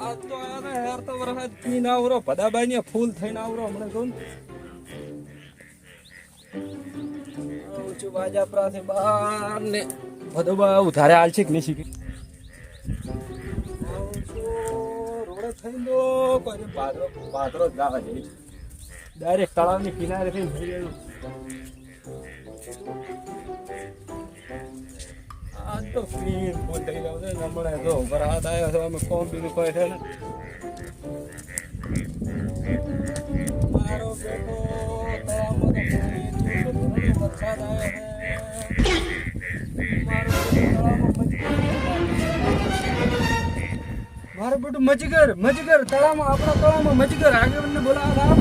આ તો આને હેર તો વરસાદ પીને આવરો ભદાબાઈ ફૂલ થઈને આવરો હમણાં કહું ને. આવું છું બાજા પ્રાસે બહાર ને ભદોબા ઉધારે હાલ છે કે નહીં શીખી? રોડે થઈને તો કોઈ પાદરો પાદરો જ ગાવા જઈ ડાયરેક્ટ તળાવની કિનારે થઈને આ તો ફ્રી ફૂલ થઈ ગયો છે. હમણાં જો, વરસાદ આવ્યો છે, અમે મારો બેટો તો વરસાદ આવ્યો મારો બેટો મજગર મજગર તળામાં આપણા તળામાં મજગર આગળ બોલાવા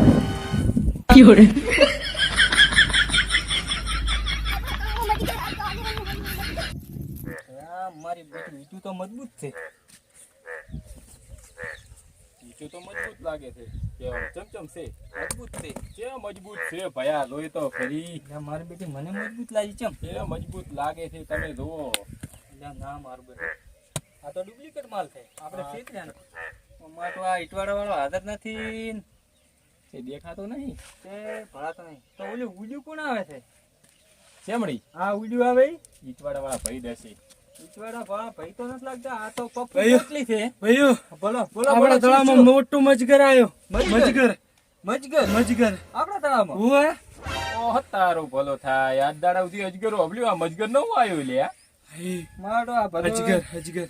મારી બેટી ઈચું તો મજબૂત છે. ઈચું તો મજબૂત લાગે છે. ચમચમ છે. મજબૂત છે. કે મજબૂત છે ભયા લોહી તો ફરી. મારી બેટી મને મજબૂત લાગી ચમ એ મજબૂત લાગે છે તમે જુઓ. ના મારું બેટું. આ તો ડુપ્લિકેટ માલ છે. આપણે છેતર્યા અમાર તો આ ઈટવાડા વાળો હાજર નથી. તે દેખાતો નહીં. તે ભરાતો નહીં. તો ઓલું ઉડ્યું કોણ આવે છે? ચેમડી આ ઉડ્યું આવે ઈટવાડા વાળા ભાઈ દેશે. મોટું મજગર આવ્યો મજગર? મજગર. મજગર? આપણા તળાવમાં? હું તારો ભલો થાય. યાદ દાડા સુધી અજગરો અબલ્યું આ મજગર નવું આવ્યું લ્યા. મારો આ બધો અજગર અજગર.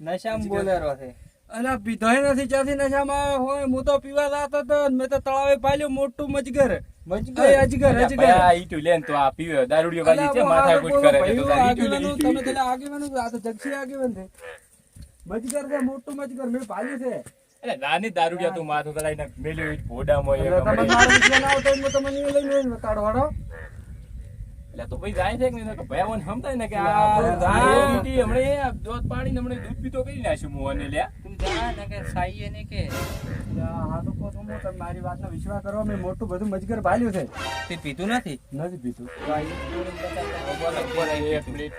નશામાં બોલેરો છે. અલા પીધોય નથી ચાથી નશામાં હોય? હું તો પીવા જાતો તો મેં તો તળાવે પાલ્યું મોટું મજગર. મજગર? અજગર, અલ્યા અજગર. આ ઈટુ લેન તો આ પીવે. દારૂડિયો વાજી છે માથાકૂટ કરે તો ઈટુ તમે પેલા આગેવાનું આ તો જગસી આગેવાન છે. મજગર છે મોટું મજગર મેં પાલ્યું છે. નાની દારૂડિયા તું માથું કલાઈને મેલ્યું ભોડામાં તમે. મારો વિશ્વાસ ના આવતો હોય તો લઈને હાડો એટલે તો ભાઈ જાય છે કે નહીં? તો ભયા મને સમજાય ને કે આ ભાઈ, હમણે દૂધ પાડીને હમણાં દૂધ પીતો કરી નાખ્યું મું અને લ્યા. તું જા ને કે સાઈએ ને કે હા તો કહો છો તમે મારી વાતનો વિશ્વાસ કરો મેં મોટું બધું મજગર ભાલ્યું છે તે પીધું નથી નથી પીધું બોલો, બોલો, એક મિનિટ.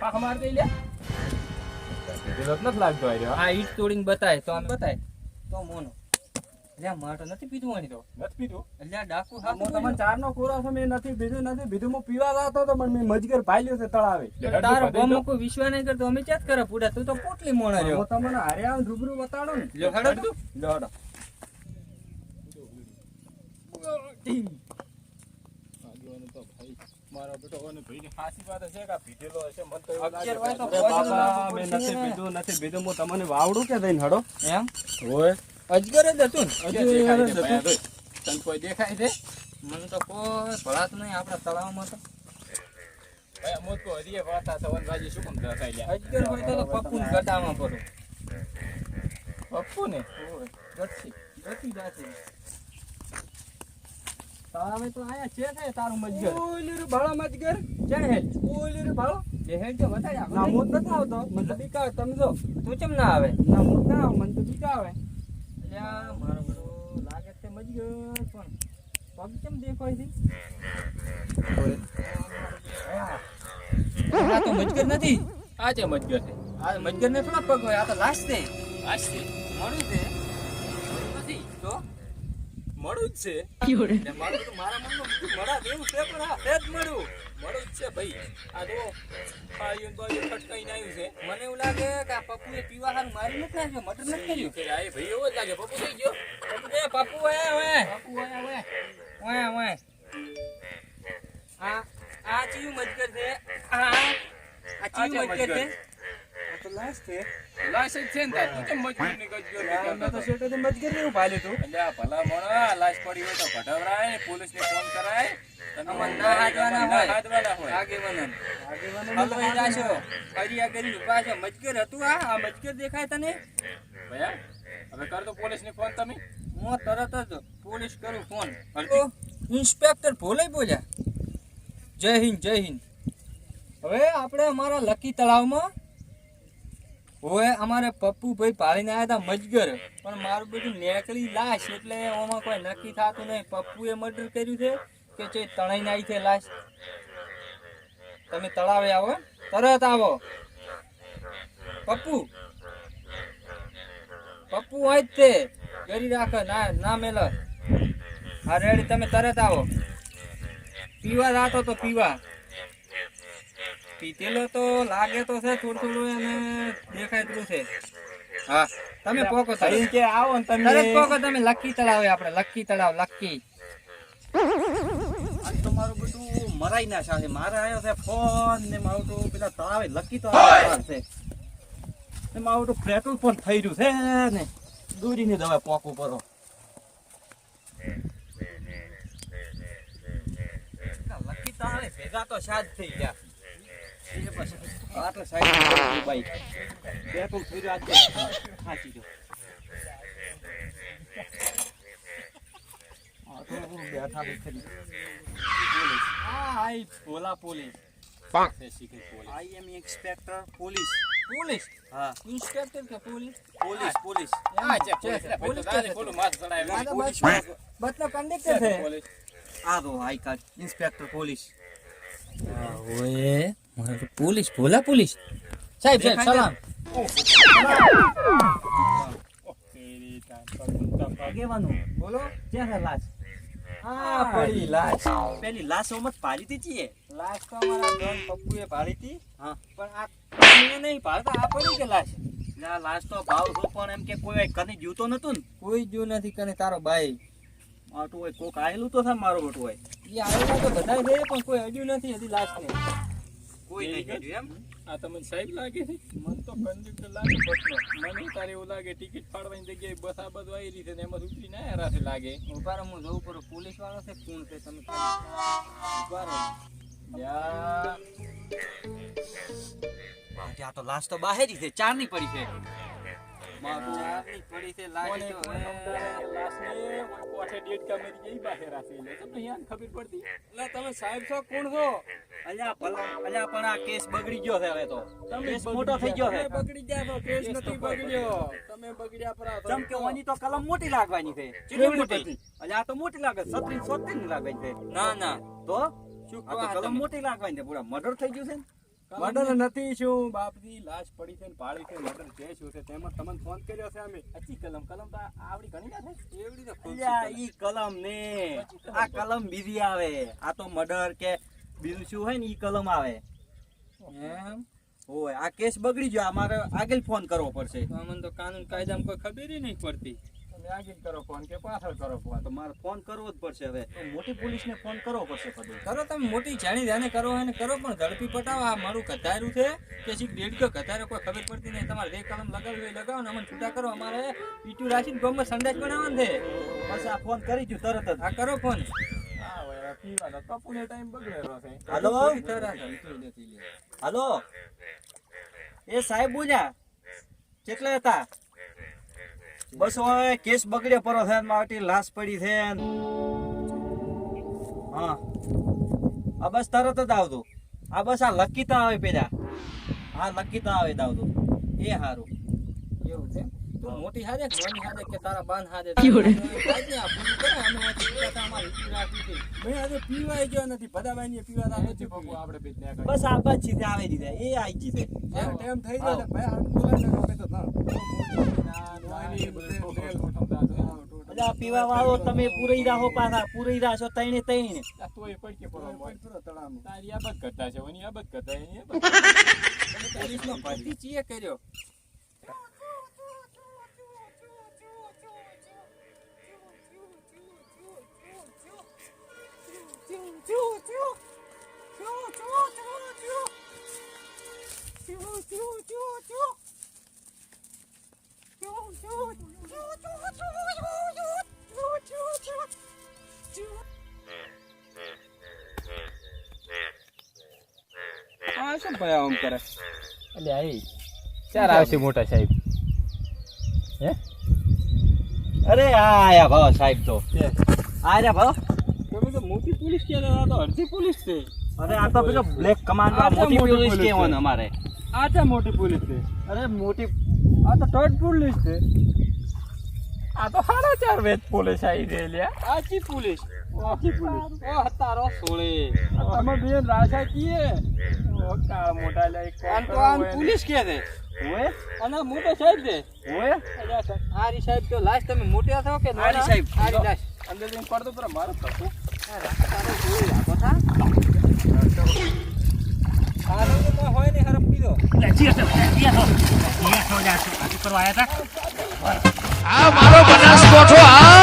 પાક માર દઈ લ્યા. નથી લાગતો. આ ઈટ તોડીને બતાય તો આમ બતાય તો મોનો અલ્યા મારે નથી પીધું આની તો. નથી પીધું? અલ્યા ડાકુ હું હાથું તમને ચારનો કોરો છો મેં નથી પીધું નથી પીધું. હું પીવા જતો હતો પણ મજગર પાલ્યું છે તળાવે. તારો હરખું કોઈ વિશ્વાસ નહીં કરતો. અમે ચેક કરે પૂડા તું તો પોટલી મોણા રહ્યો. હું તમને હારે રૂબરૂ બતાડું ને. લ્યો હેડો તું. લો હાડો. આગેવાનો તો ભાઈ, મારો બેટો અને ભાઈની હાચી વાત છે કે પીધેલો હશે. મને તો એવું લાગે. અગિયાર વાગે તો અરે પહોંચી બાપા, જવું મેં નથી પીધું નથી પીધું. હું તમને વાવડું કે દઈને હડો. એમ? હોય અજગર જ હતું? તને કોઈ દેખાય છે? મને તો કોઈ ભળાત નહીં આપણા તળાવમાં તો. કામ તારે તો આયા છે ને તારું મજગર. ઓલી રે ભાળો મજગર. ક્યાં હે? ઓલી રે ભાળો. ના મોત નથી આવતો. મને બીક આવે તમે જો. તું ચમ ના આવે? ના મોત ના આવે મને તો બીક આવે. મારો લાગે છે મજગર પણ પગ કેમ દેખાય છે? આ તો મજગર નથી. આ છે મજગર છે. આ મજગર ને થોડા પગ હોય આ તો લાશ છે. આજથી મળ્યું છે? નથી? તો મળું જ છે. મારું મારા મનમાં મળા જેવું છે પણ આ સેજ મળ્યું. મળું જ છે ભાઈ. આ તો પાયું બાજુ ખટકાઈને આવ્યું છે. મને એવું લાગે કે આ પપ્પુએ પીવા હારું મારી નથી નાખ્યો મટર નથી કર્યું. કે આ ભાઈ એવો જ લાગે પપ્પુ થઈ ગયો. પપ્પુ કે પપ્પુ ઓય ઓય. પપ્પુ આયા ઓય. ઓય ઓય. આ આ ચીયું મજગર છે. આ આ ચીયું મજગર છે. તો લાશ છે. લાયસન્સ છે ને તાર તું કેમ મજબૂરની ગજગર મેં તો શેઠે થી મજગર જેવું પાલ્યું તું. એટલે ભલા મોણા લાશ પડી હોય તો કઢવરાય ને પોલીસને ફોન કરાય. તને આમાં ના હાથવાના હોય. હાથવાના હોય. આગેવાનન. આગેવાનો હલવાઈ જાશો. હરિયા કરી ઊભા છો. મજગર હતું આ? આ મજગર દેખાય તને? ભયા હવે કર દો પોલીસને ફોન તમે. હું તરત જ પોલીસ કરું ફોન તો ઇન્સ્પેક્ટર ભોલે બોલ્યા. જય હિન્દ જય હિન્દ. હવે આપણે અમારા લકી તળાવમાં હવે અમારે પપ્પુભાઈ પાડીને આવ્યા હતા મજગર, પણ મારું બધું નેકળી લાશ, એટલે ઓમાં કોઈ નક્કી થતું નહીં. પપ્પુએ મર્ડર કર્યું છે કે જે તણાઈને આવી છે લાશ? તમે તળાવે આવો તરત આવો. પપ્પુ. પપ્પુ હોય જ તે. ગરી રાખે. ના ના મેલ. હા, રેડી. તમે તરત આવો. પીવા જાતો તો પીવા. પીતેલો તો લાગે તો છે થોડું થોડું એને દેખાય એટલું છે હા તમે પોકો કે આવો ને તરત પોકો તમે લક્કી તળાવ આપણે લક્કી તળાવ લક્કી આજ તો મારું બધું મરાઈ ના છે મારે આવ્યો છે ફોન ને મારું તો પેલા તળાવે લક્કી તો આવે છે ને મારું તો પેટ્રોલ પણ થઈ રહ્યું છે ને દૂરીની દવા પોકો પરો લક્કી તળાવે ભેગા તો સાજ થઈ ગયા આટલે સાઈડ બાઈ પેટ્રોલ આજે હું બેઠા police police I am inspector police police હા ઇન્સ્પેક્ટર કે પોલીસ પોલીસ પોલીસ આ છે પોલીસ પોલીસ. ચડાય કંડક્ટર છે આ આઈ કાર્ડ ઇન્સ્પેક્ટર પોલીસ ઓએ પોલીસ ભોલા પોલીસ. સાહેબ સાહેબ સલામ. બોલો ક્યાં છે લાશ? આ પડી લાશ. પેલી લાશ ઓમત પાડી હતી ચીએ. લાશ તો અમારા ડોન પપ્પુએ પાડી હતી. હા. પણ આ કોઈને નહીં પાડતા આ પડી કે લાશ. તો ભાવ તો પણ એમ કે કોઈ કને જીવતો નતું ને. કોઈ જો નથી કને તારો ભાઈ. આ હોય કોક આયેલું તો થાય મારો બટુ હોય. એ આવેલા તો બધા છે પણ કોઈ હજુ નથી હજી લાશ ને કોઈ નહીં કર્યું એમ? આ તમને સાહેબ લાગે મને તો કંડક્ટર લાગે બસનો મને તારે એવું લાગે ટિકિટ ફાડવાની જગ્યાએ બસ આ બધું આવી રહી છે ને એમાં ઉતરી ના હેરાથી લાગે. ઊભા હું જવું પડું પોલીસ વાળો છે કોણ છે તમે. ઊભા રહો. આ તો લાશ તો બાહેરી છે ચારની પડી છે. ચારની પડી છે લાશ તો કોને હવે. સમજાવે લાશને કોઠે ડેડકા મરી ગઈ બહાર રાખી લે. તમને યાદ ખબર પડતી? એટલે તમે સાહેબ છો કોણ છો? અલ્યા ભલા અલ્યા પણ આ કેસ બગડી ગયો છે હવે તો. કેસ મોટો થઈ ગયો છે. બગડી ગયા તો કેસ નથી બગડ્યો. તમે બગડ્યા પરા કે ઓની તો કલમ મોટી લાગવાની છે. કેટલી મોટી? અલ્યા આ તો મોટી લાગે છત્રીસ છોતેરની લાગવાની છે. ના ના. તો? શું કલમ મોટી લાગવાની છે. પૂરા મર્ડર થઈ ગયું છે ને? મર્ડર નથી શું? બાપજી લાશ પડી છે ને પાડી છે મર્ડર જે શું છે તેમાં તમને ફોન કર્યો છે અમે? અચી કલમ કલમ તો આવડી ઘણી ના થાય એવડી તો અલ્યા ઈ કલમ ને. આ કલમ બીજી આવે. આ તો મર્ડર કે બીજું શું હોય ને ઈ કલમ આવે. એમ? હોય આ કેસ બગડી ગયો. અમારે આગળ ફોન કરવો પડશે. તો અમને તો કાનૂન કાયદામાં કોઈ ખબર નહીં પડતી. તમે આગળ કરો ફોન કે પાછળ કરો ફોન તો મારે ફોન કરવો જ પડશે હવે. મોટી પોલીસને ફોન કરવો પડશે પછી કરો તમે મોટી જાણી જાણે કરો અને કરો પણ ઝડપી પટાવો. આ મારું ગધારું છે કે શીખ દેડકો ગધારે કોઈ ખબર પડતી નહીં. તમારે જે કલમ લગાવવી એ લગાવો ને અમને છૂટા કરો. અમારે પીટું રાખીને ગમમાં સંડાસ બનાવવાનું છે. બસ આ ફોન કરી દઉં તરત જ. આ કરો ફોન છે. હાલો? એ સાહેબ બોલ્યા. કેટલા હતા? બસ હવે કેસ બગડ્યો પરો છે માટી લાશ પડી છે હા. આ બસ તરત જ આવતું આ બસ આ લકીતા આવે પેલા. હા લકીતા આવે આવતું એ સારું એવું છે? તું મોટી હાજે નાની હાજે કે તારા બાન હાજે ગયા તા. મેં આજે પીવાય ગયો નથી. ભદાભાઈ ને પીવા રાખે છે પપ્પુ આપણે બે બસ આ જીતે આવી દીધા. એ આવી જીતે ટેમ થઈ ભાઈ બોલાય તો ના. આ પીવા વાળો તમે પૂરી રાહો પાછા પૂરી રાશો તઈને તઈને તોય પડકે પડો તળાવમાં. તારી આબત કરતા છે ઓની આ બધ કરતા એની આ બધ તમે પોલીસનો ભરતી ચીએ કર્યો આ શું ભાઈ આમ કરે. એટલે આઈ ચાર આવશે મોટા સાહેબ? હે? અરે આ આયા ભાવ સાહેબ તો. આયા ભાવ તમે તો મોટી પોલીસ કે આ તો અડધી પોલીસ છે. અરે આ તો પેલો બ્લેક કમાન્ડર મોટી પોલીસ કે અમારે. આ તો મોટી પોલીસ છે. અરે મોટી આ તો ટોટ પોલીસ છે. આ તો સાડા ચાર વેચ પોલીસ આવી ગઈ લ્યા. આચી પોલીસ આખી પોલીસ ઓ તારો સોળે. તમે બે રાજા કીએ. ઓ કાળા મોટા લઈ આમ તો આમ પોલીસ કે દે ઓએ અને મોટો સાહેબ દે ઓએ આરી સાહેબ તો લાસ્ટ તમે મોટા છો કે? આરી સાહેબ. આરી લાસ્ટ. અંદર જઈને પડતો પર મારો થતો તારો જોઈ રાખો થા. આરોગ્યમાં હોય ને હરફ પીધો. આ મારો બનાસકોઠો આ